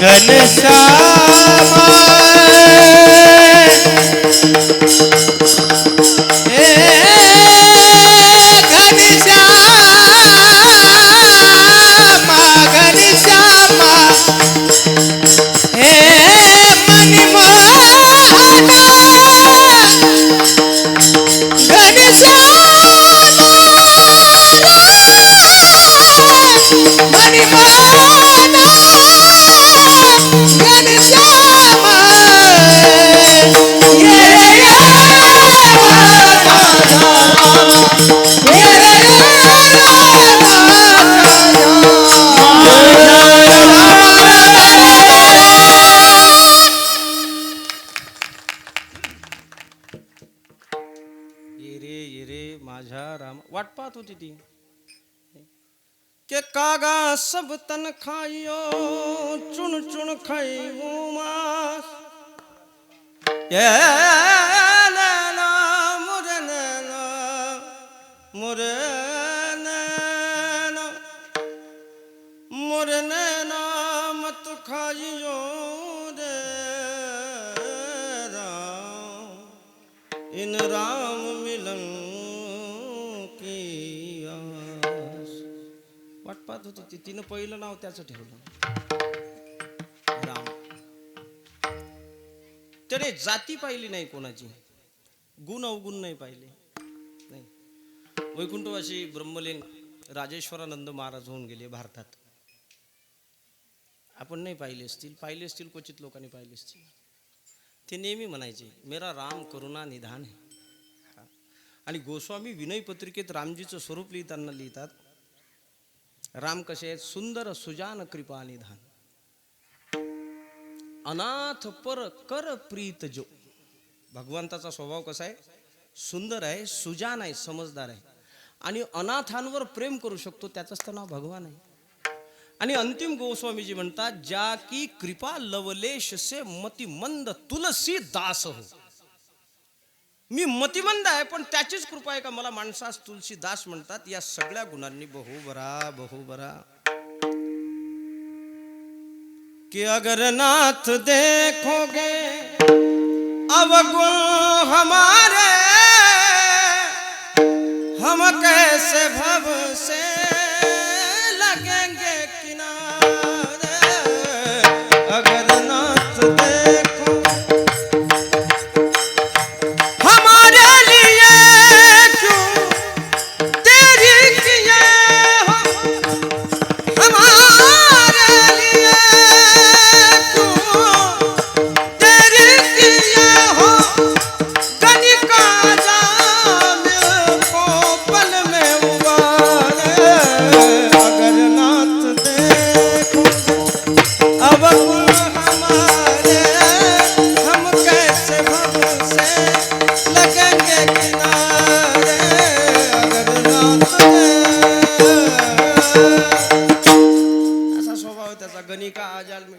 घनश्यामा माझ्या राम वाट पाहत होती ती के कागा सब तन खाइयो चुन चुन खाइयो मास ये नैना मुरे नैना मुरे नैना मुरे नैना मत खाइयो रे राम इन राम वाट पाहत होती ती. तिनं पहिलं नाव त्याचं ठेवलं. राम. त्याने जाती पाहिली नाही कोणाची. गुण अवगुण नाही पाहिले. नाही. वैकुंठवासी ब्रह्मलिंग राजेश्वरानंद महाराज होऊन गेले भारतात. आपण नाही पाहिले असतील. पाहिले असतील क्वचित लोकांनी पाहिले असतील. ते नेहमी म्हणायचे मेरा राम करुणा निधान आहे आणि गोस्वामी विनय पत्रिकेत रामजीचं स्वरूप लिहिताना लिहितात राम कसे आहेत? सुंदर सुजान कृपा निधान. अनाथ पर कर प्रीत जो. भगवंताचा स्वभाव कसा आहे? सुंदर आहे सुजान आहे समजदार आहे. आणि अनाथांवर प्रेम करू शकतो त्याचंच तर नाव भगवान आहे. आणि अंतिम गोस्वामीजी म्हणतात ज्या की कृपा लवलेश से मतिमंद तुलसी दास हो. मी मतिमंद आहे पण त्याचीच कृपा आहे का मला माणसास तुलसी दास म्हणतात या सगळ्या गुणांनी बहुबरा बहुबरा कि अगर नाथ देखोगे अवगुण हमारे हम कैसे भव से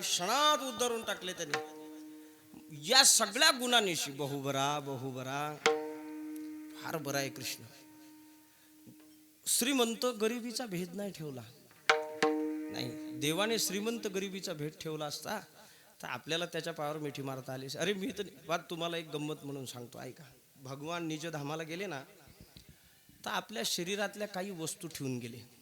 क्षणात उद्धरून टाकले त्यांनी. या सगळ्या गुणांनीशी बहुबरा बहुबरा फार बरा आहे कृष्ण. श्रीमंत गरिबीचा भेद नाही ठेवला. नाही देवाने श्रीमंत गरिबीचा भेद ठेवला असता तर आपल्याला त्याच्या पायावर मिठी मारता आली. अरे मी तर बात तुम्हाला एक गंमत म्हणून सांगतो ऐका. भगवान निज धामाला गेले ना तर आपल्या शरीरातल्या काही वस्तू ठेवून गेले.